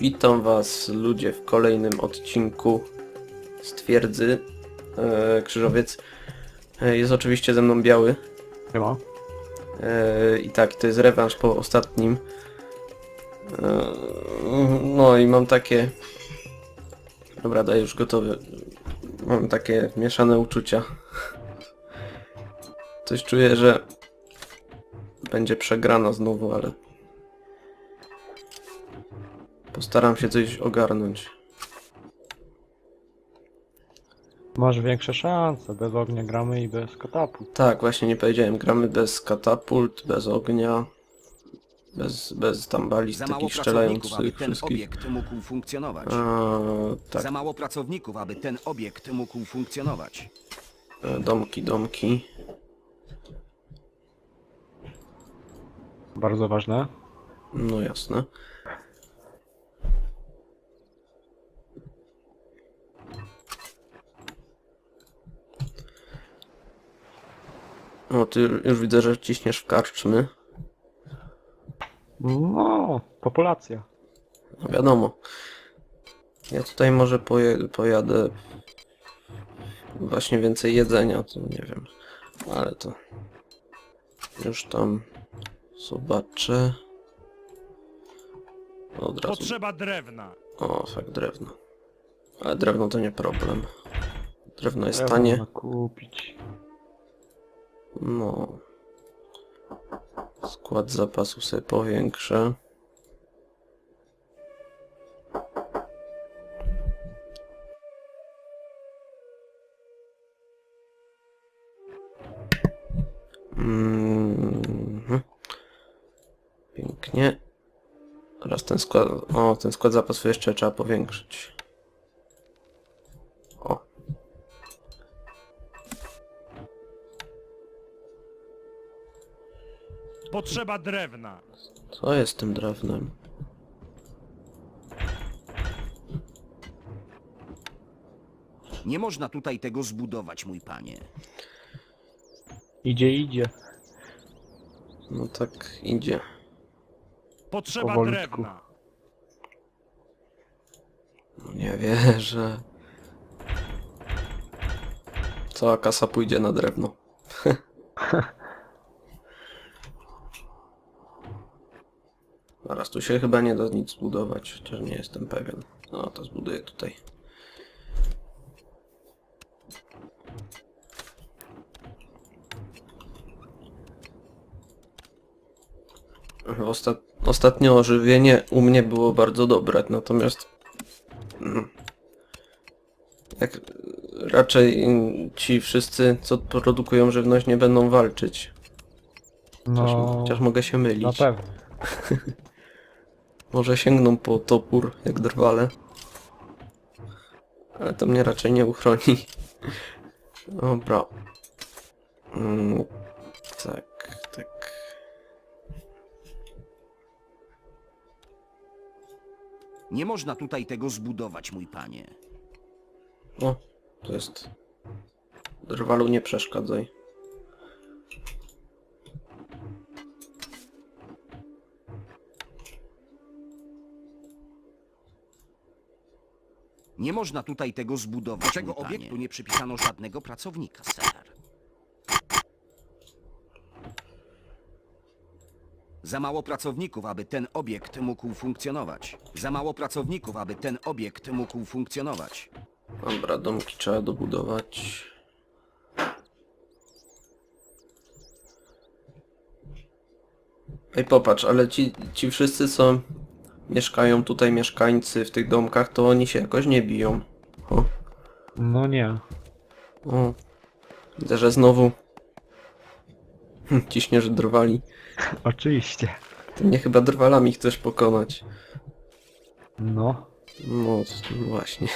Witam was ludzie w kolejnym odcinku z twierdzy e, Krzyżowiec. E, jest oczywiście ze mną biały. Chyba. E, I tak, to jest rewanż po ostatnim. E, no i mam takie... Dobra, daj już gotowy. Mam takie mieszane uczucia. Coś czuję, że będzie przegrana znowu, ale postaram się coś ogarnąć. Masz większe szanse. Bez ognia gramy i bez katapult. Tak, właśnie nie powiedziałem, gramy bez katapult, bez ognia, bez, bez tam Za balistek mało i pracowników, aby ten wszystkich. obiekt mógł funkcjonować. A, tak, Za mało pracowników, aby ten obiekt mógł funkcjonować. e, domki, domki. Bardzo ważne. No jasne. O, ty już widzę, że ciśniesz w karczmy. No, populacja. No wiadomo. Ja tutaj może poje, pojadę właśnie więcej jedzenia, to nie wiem. Ale to już tam zobaczę. Od razu. Potrzeba drewna. O, fakt drewno. Ale drewno to nie problem. Drewno jest Trzeba tanie. kupić. No. Skład zapasu sobie powiększę. Mhm. Pięknie. Teraz ten skład... O, ten skład zapasu jeszcze trzeba powiększyć. Potrzeba drewna. Co jest tym drewnem? Nie można tutaj tego zbudować, mój panie. Idzie, idzie. No tak idzie. Potrzeba Powolutku. drewna. No nie wierzę. Cała kasa pójdzie na drewno. Tu się chyba nie da nic zbudować, chociaż nie jestem pewien. No to zbuduję tutaj. Ostat... Ostatnio ożywienie u mnie było bardzo dobre, natomiast mm, jak raczej ci wszyscy, co produkują żywność, nie będą walczyć. Chociaż, No, chociaż mogę się mylić. na pewno. Może sięgną po topór, jak drwale. Ale to mnie raczej nie uchroni. Dobra. Mm, tak, tak. Nie można tutaj tego zbudować, mój panie. O, to jest... Drwalu nie przeszkadzaj. Nie można tutaj tego zbudować, mój panie. obiektu nie przypisano żadnego pracownika, ser. Za mało pracowników, aby ten obiekt mógł funkcjonować. Za mało pracowników, aby ten obiekt mógł funkcjonować. Dobra, domki trzeba dobudować. Ej, popatrz, ale ci, ci wszyscy, co mieszkają tutaj, mieszkańcy w tych domkach, to oni się jakoś nie biją. O, No nie. o. Widzę, że znowu ciśniesz drwali. Oczywiście. Ty mnie chyba drwalami chcesz pokonać. No. No, właśnie.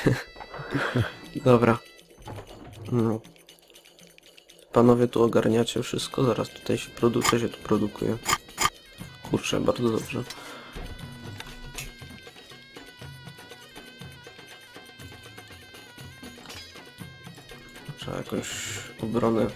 Dobra. No. Panowie tu ogarniacie wszystko, zaraz tutaj się produkuje, się tu produkuje. Kurczę, bardzo dobrze. Jakąś obronę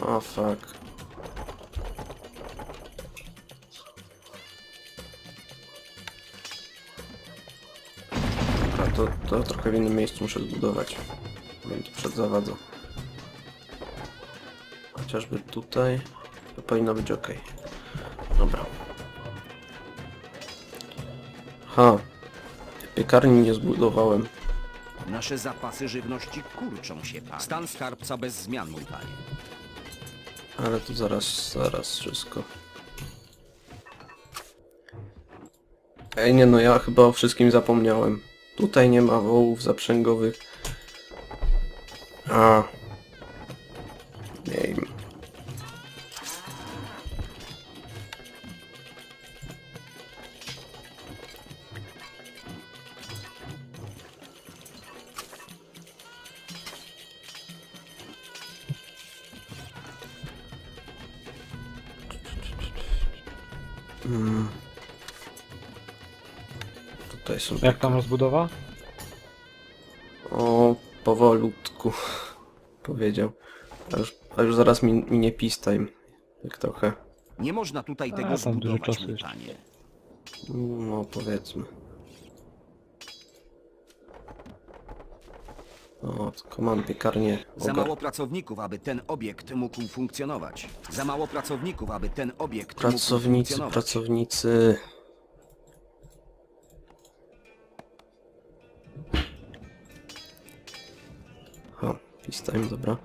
O fuck. A to, to trochę w innym miejscu muszę zbudować. Tu przed zawadzą. Chociażby tutaj. To powinno być ok. Dobra. Ha. Piekarni nie zbudowałem. Nasze zapasy żywności kurczą się, panie. Stan skarbca bez zmian, mój panie. Ale to zaraz, zaraz wszystko. Ej, nie no, ja chyba o wszystkim zapomniałem. Tutaj nie ma wołów zaprzęgowych. A. Jak tam rozbudowa? O, powolutku. Powiedział. A już, a już zaraz mi, minie peace time. Tak trochę. Nie można tutaj A, tego tam dużo zbudować, czasu mój jeszcze. panie. No, powiedzmy. O, tylko mam piekarnię. Za ogar- mało pracowników, aby ten obiekt mógł funkcjonować. Za mało pracowników, aby ten obiekt mógł Pracownicy, funkcjonować. pracownicy. Ha, peace time, dobra.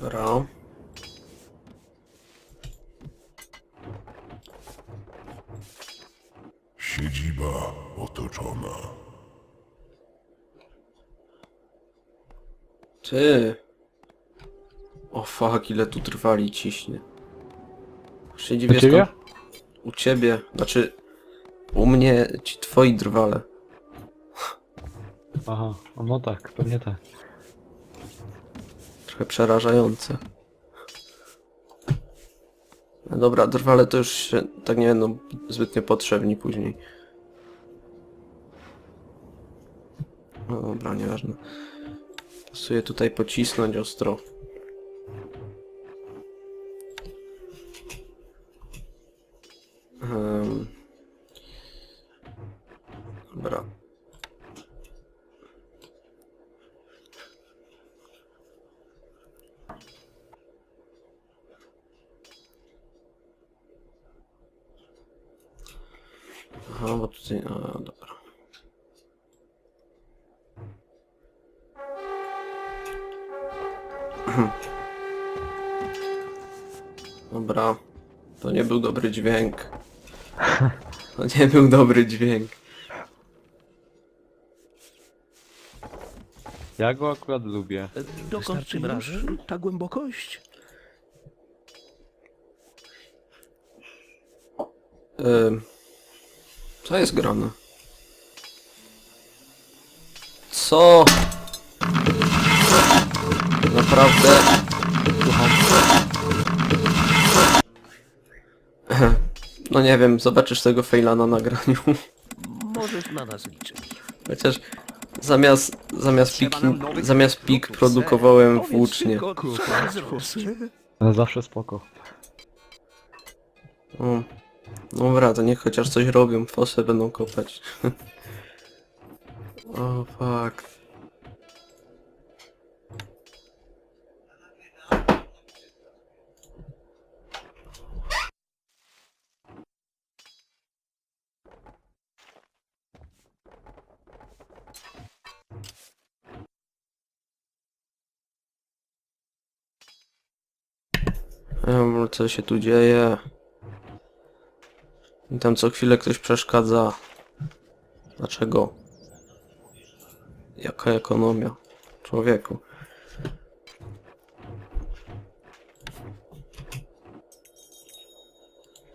Dobra. Siedziba otoczona. Ty. O fuck, ile tu trwali ciśnie. Siedzi U ciebie? U ciebie, znaczy u mnie ci twoi drwale. Aha, no tak, pewnie tak. Trochę przerażające. No dobra, drwale to już się tak nie będą zbytnio potrzebni później. No dobra, nieważne. Pasuje tutaj pocisnąć ostro. Em. Dobra. Aha, bo tutaj... A, dobra. Dobra. To nie był dobry dźwięk. To nie był dobry dźwięk. Ja go akurat lubię. Dokąd tym razem ta głębokość? Ym, co jest grane? Co? Naprawdę? No nie wiem, zobaczysz tego faila na nagraniu. Możesz na nas liczyć. Chociaż zamiast, zamiast, pik, zamiast pik produkowałem włócznie. Ale zawsze spoko. O, dobra, to niech chociaż coś robią, fosy będą kopać. o fuck. Em, Co się tu dzieje? I tam co chwilę ktoś przeszkadza. Dlaczego? Jaka ekonomia? Człowieku.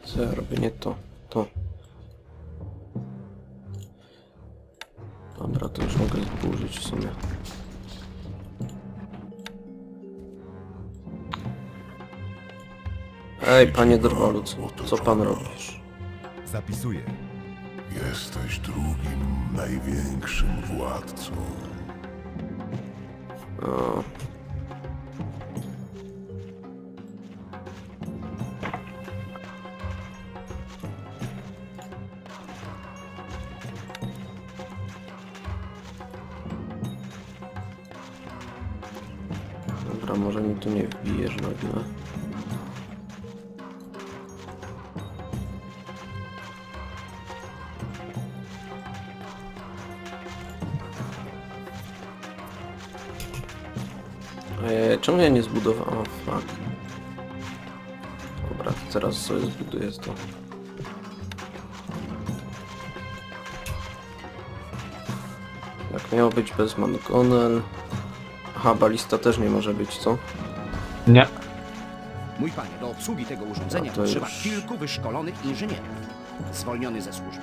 Co ja robię? Nie to. To. Dobra, to już mogę zburzyć w sumie. Ej, panie Drwalu, co, co pan robisz? Zapisuję. Jesteś drugim największym władcą. O. teraz sobie zbuduję to. Jak miało być bez McGonagall. Aha, balista też nie może być, co? Nie. Mój panie, do obsługi tego urządzenia No to potrzeba już- kilku wyszkolonych inżynierów. Zwolniony ze służby.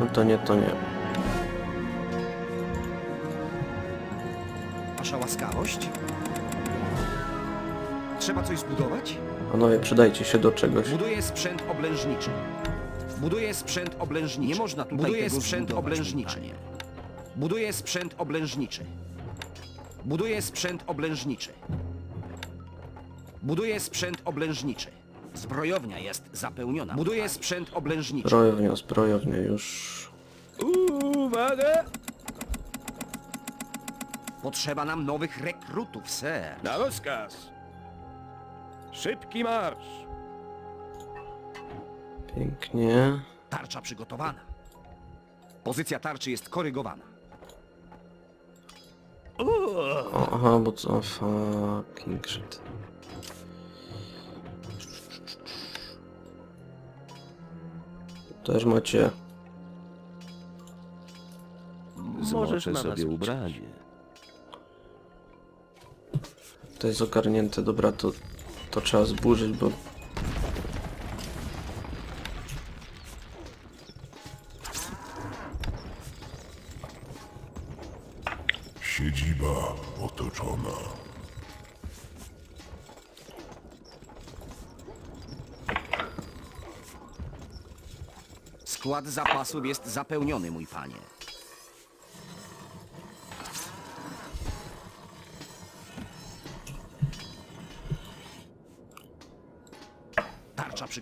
No to nie, to nie. Wasza łaskawość? Trzeba coś zbudować? Panowie, przydajcie się do czegoś. Buduję sprzęt oblężniczy. Buduję sprzęt oblężniczy. Nie można tutaj Buduję tego sprzęt zbudować, oblężniczy. panie. Buduję sprzęt oblężniczy. Buduję sprzęt oblężniczy. Buduję sprzęt oblężniczy. Zbrojownia jest zapełniona. Buduję sprzęt oblężniczy. Zbrojownia, zbrojownia, już... Uwaga! Potrzeba nam nowych rekrutów, ser. Na rozkaz! Szybki marsz! Pięknie. Tarcza przygotowana. Pozycja tarczy jest korygowana. O, aha, bo co? Fucking shit. Też macie... Możesz Zmoczę na nas sobie liczyć. ubranie. To jest ogarnięte, dobra, to... To trzeba zburzyć, bo... Siedziba otoczona. Skład zapasów jest zapełniony, mój panie.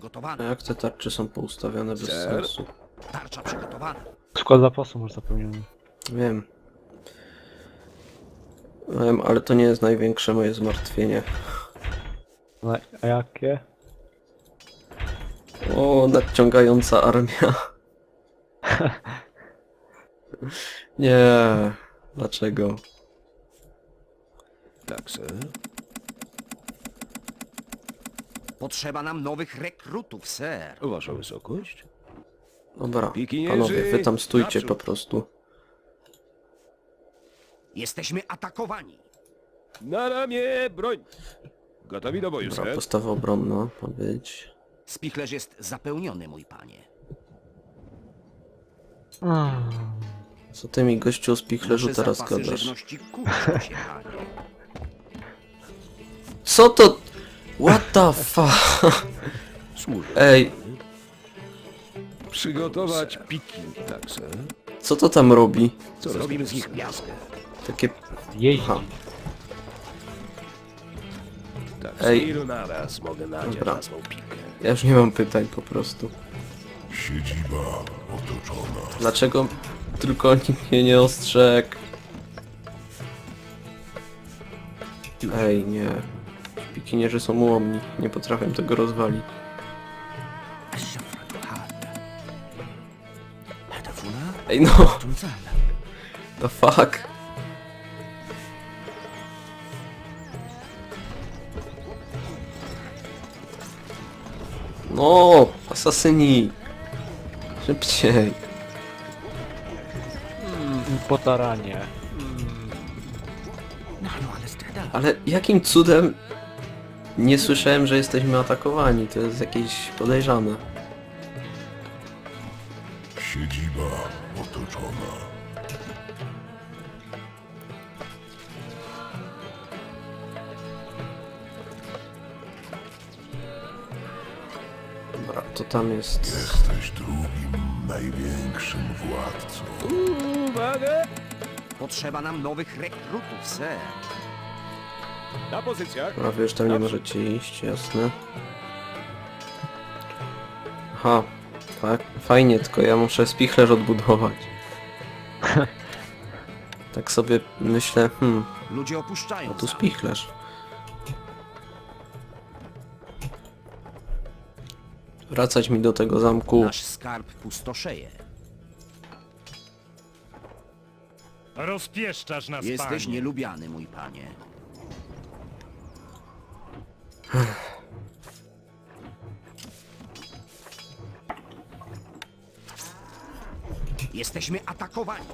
A przygotowana. jak te tarcze są poustawiane bez Sir? sensu? Tarcza przygotowana. Skład zapasu masz zapełniony. Wiem. Wiem, ale to nie jest największe moje zmartwienie. No, a jakie? O, nadciągająca armia. Nie, dlaczego? Tak, sir. Potrzeba nam nowych rekrutów, ser. Wasza wysokość? Dobra, Pikinierzy, panowie, wy tam stójcie naprzód. po prostu. Jesteśmy atakowani. Na ramię, broń! Gotowi do boju, Dobra, sir. postawa obronna ma być. Spichlerz jest zapełniony, mój panie. Co ty mi gościu z pichlerzu Nasze teraz zapasy gadasz? żywności kurczą się, panie. Co to? What the fuck? Służę. Ej, Przygotować piki. Tak, sir. co to tam robi? Co Zrobimy z nich miastę. Takie... Jeździ. Aha. Tak, Ej. z ilu naraz mogę nadziać Dobra. na swą pikę. Ja już nie mam pytań po prostu. Siedziba otoczona. Dlaczego tylko nikt mnie nie ostrzegł? Ej, nie. Pikinierzy są ułomni. Nie potrafię tego rozwalić. Ej no! The fuck? No! Asasyni! Szybciej! Po taranie. Ale jakim cudem Nie słyszałem, że jesteśmy atakowani, to jest jakieś podejrzane. Siedziba otoczona. Dobra, to tam jest... Jesteś drugim największym władcą. Uwaga! Potrzeba nam nowych rekrutów, ser. Na pozycjach. Dobra, wy już tam nie możecie iść, jasne. Aha, tak, fajnie, tylko ja muszę spichlerz odbudować. Tak sobie myślę, hmm, Ludzie opuszczają a tu spichlerz. Wracać mi do tego zamku. Nasz skarb pustoszeje. Rozpieszczasz nas, Jesteś panie. nielubiany, mój panie. Jesteśmy atakowani.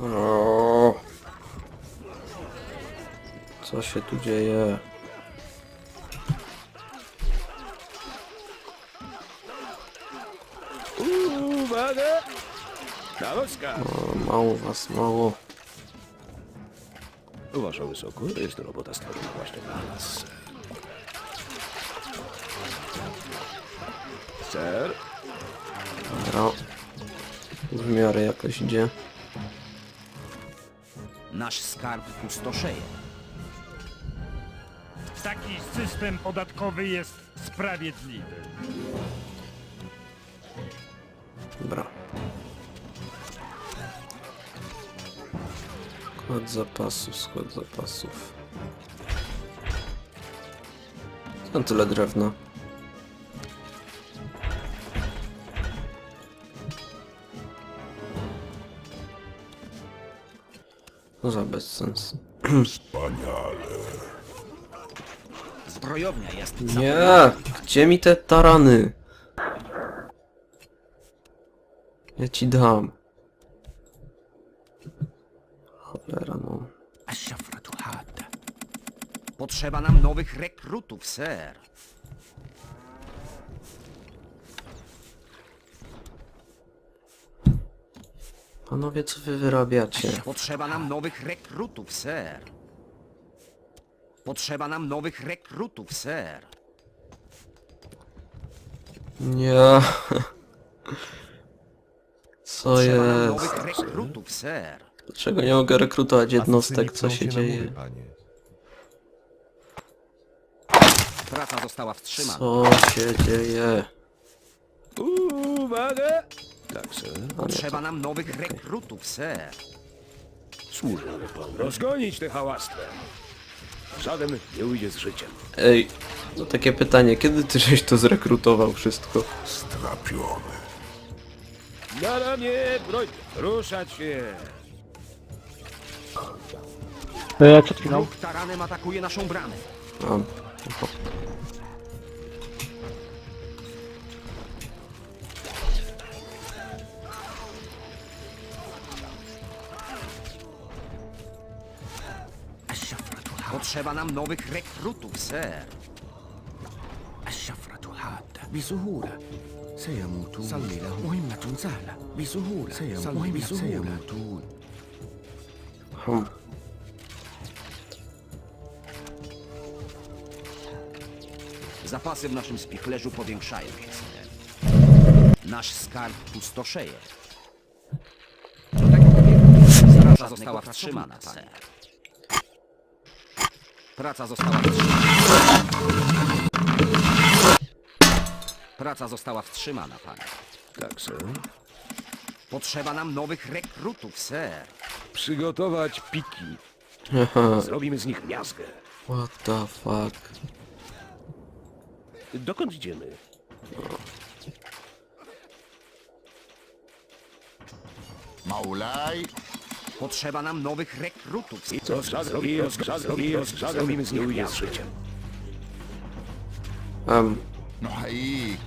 O. Co się tu dzieje? Rozkaz. O, mało was, mało. Wasza wysokość, jest to robota stworzona właśnie dla nas. Ser, Dobra. W miarę jakoś idzie. Nasz skarb pustoszeje. Taki system podatkowy jest sprawiedliwy. Dobra. Skład zapasów, skład zapasów. Skąd tyle drewna? No za bezsens. Wspaniale. Zbrojownia jest Nie! Gdzie mi te tarany? Ja ci dam. Cholera no. Potrzeba nam nowych rekrutów, ser. Panowie, co wy wyrabiacie? Potrzeba nam nowych rekrutów, ser. Potrzeba nam nowych rekrutów, ser. Nie. Co Potrzeba nam jest? nowych rekrutów, ser. Dlaczego nie mogę rekrutować jednostek? Co się dzieje? Praca została wstrzymana. Co się dzieje? uwaga! Tak, ser. Potrzeba nam nowych rekrutów, ser. Służę panu. Rozgonić tę hałastwę. Żaden nie ujdzie z życiem. Ej, no takie pytanie, kiedy ty żeś to zrekrutował wszystko? Strapiony. Na ramię, broń! Ruszać się! E, przed chwilą. Ruch taranem atakuje naszą bramę. A, oho. Potrzeba nam nowych rekrutów, ser. الشفرة حادة بسهولة سيموتون صلي لهم مهمة سهلة بسهولة سيموتون بسهولة سيموتون Hm. Zapasy w naszym spichlerzu powiększają się, ser. Nasz skarb pustoszeje. Praca została wstrzymana, ser. Praca została wstrzymana. Praca została wstrzymana, panie. Tak, ser. Potrzeba nam nowych rekrutów, ser. Przygotować piki. Zrobimy z nich miazgę. what the fuck? Dokąd idziemy? Maulaj. Potrzeba nam nowych rekrutów. I co trzeba zrobić, trzeba zrobić, zrobimy z niej ujazd życia. Um, No haik.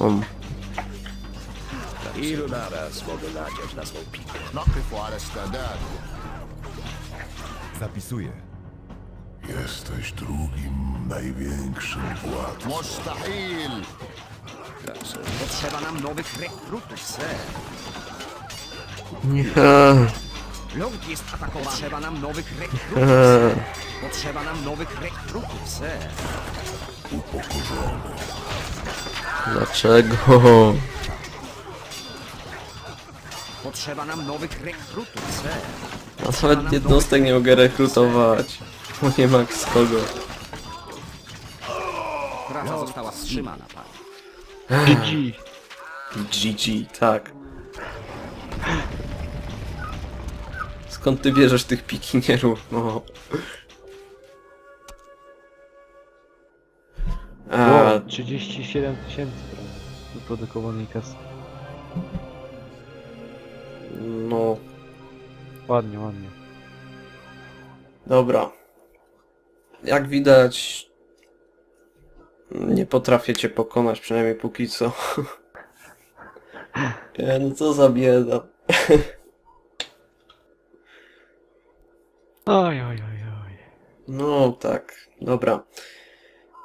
um. Ilu naraz mogę nadziać na swą pikę? No ty fuares na dar. Zapisuję. Jesteś drugim największym władcą. Potrzeba nam nowych rekrutów, ser. Nie. Lord jest atakowany. Potrzeba nam nowych rekrutów, ser. Potrzeba nam nowych rekrutów, ser. Dlaczego? Potrzeba nam nowych rekrutów, ser. A nawet jednostek nie mogę rekrutować. Bo nie ma z kogo. Praca została wstrzymana, pan. GG. GG, tak. Skąd ty bierzesz tych pikinierów? No. A, Wow, 37 tysięcy prawie wyprodukowanej kasy. no, Ładnie, ładnie. dobra. Jak widać, nie potrafię cię pokonać, przynajmniej póki co. Nie, no co za bieda. Oj, oj, oj, oj. No tak, dobra.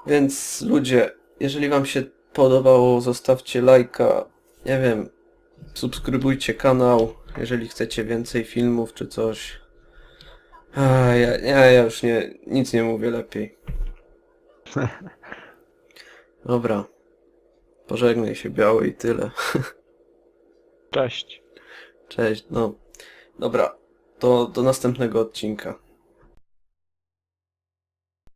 Więc ludzie, jeżeli wam się podobało, zostawcie lajka, nie wiem, subskrybujcie kanał, jeżeli chcecie więcej filmów czy coś. A, ja, ja, ja już nie, nic nie mówię lepiej. Dobra. Pożegnaj się biały i tyle. Cześć. Cześć, no. Dobra, to do następnego odcinka.